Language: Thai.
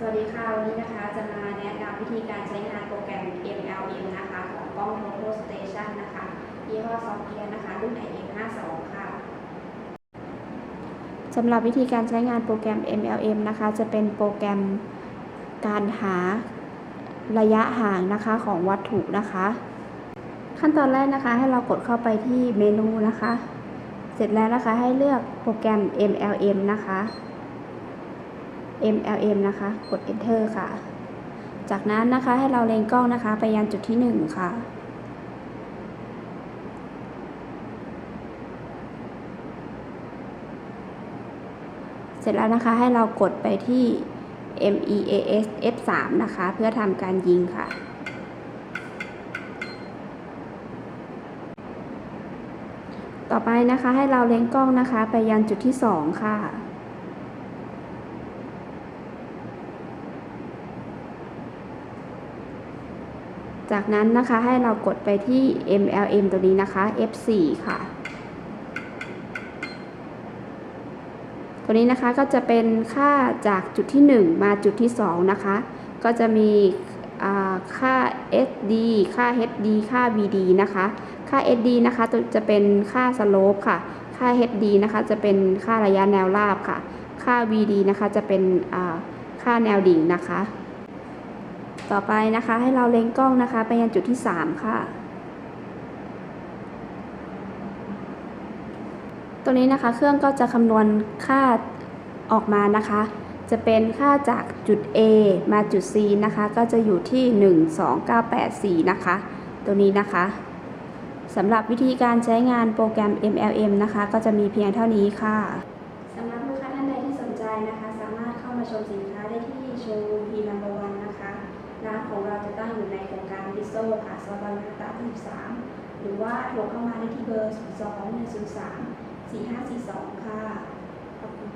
สวัสดีค่ะ วันนี้นะคะจะมาแนะนำวิธีการใช้งานโปรแกรม MLM นะคะของกล้อง Moto Station นะคะยี่ห้อซอฟเทียนะคะรุ่น IM52 ค่ะสำหรับวิธีการใช้งานโปรแกรม MLM นะคะ จะเป็นโปรแกรมการหาระยะห่างนะคะของวัตถุนะคะ ขั้นตอนแรกนะคะให้เรากดเข้าไปที่เมนูนะคะ เสร็จแล้วนะคะให้เลือกโปรแกรม MLM นะคะ MLM นะคะ กด Enter ค่ะ จากนั้นนะคะให้เราเล็งกล้องนะคะ ไปยังจุดที่ 1 ค่ะเสร็จแล้วนะคะให้เรากดไปที่ MEAS F3 นะคะ เพื่อทำการยิงค่ะ ต่อไปนะคะให้เราเล็งกล้องนะคะ ไปยังจุดที่ 2 ค่ะ จากนั้นนะคะให้เรากดไปที่ MLM ตัวนี้นะคะ F4 ค่ะ ตัวนี้นะคะก็จะเป็นค่าจากจุดที่ 1 มาจุดที่ 2 นะคะ ก็จะมีค่า SD ค่า HD ค่า VD นะคะ ค่า SD นะคะจะเป็นค่าสโลปค่ะ ค่า HD นะคะจะเป็นค่าระยะแนวราบค่ะ ค่า VD นะคะจะเป็นค่าแนวดิ่งนะคะ ต่อไปนะคะให้เราเล็งกล้องนะคะไปยังจุดที่ 3 ค่ะตัวนี้นะคะเครื่องก็จะคำนวณค่าออกมานะคะ จะเป็นค่าจากจุด A มาจุด C นะคะ ก็จะอยู่ที่ 12984 นะคะ ตัวนี้นะคะสำหรับวิธีการใช้งานโปรแกรม MLM นะคะ ก็จะมีเพียงเท่านี้ค่ะสำหรับลูกค้าท่านใดที่สนใจนะคะ สามารถเข้ามาชมสินค้าได้ที่โชว์รูมพีนัมเบอร์วันนะคะ ค่ะซอยบางนาตรา23 หรือว่าโทรเข้ามาได้ที่เบอร์ 02 103 4542 ค่ะ ขอบคุณ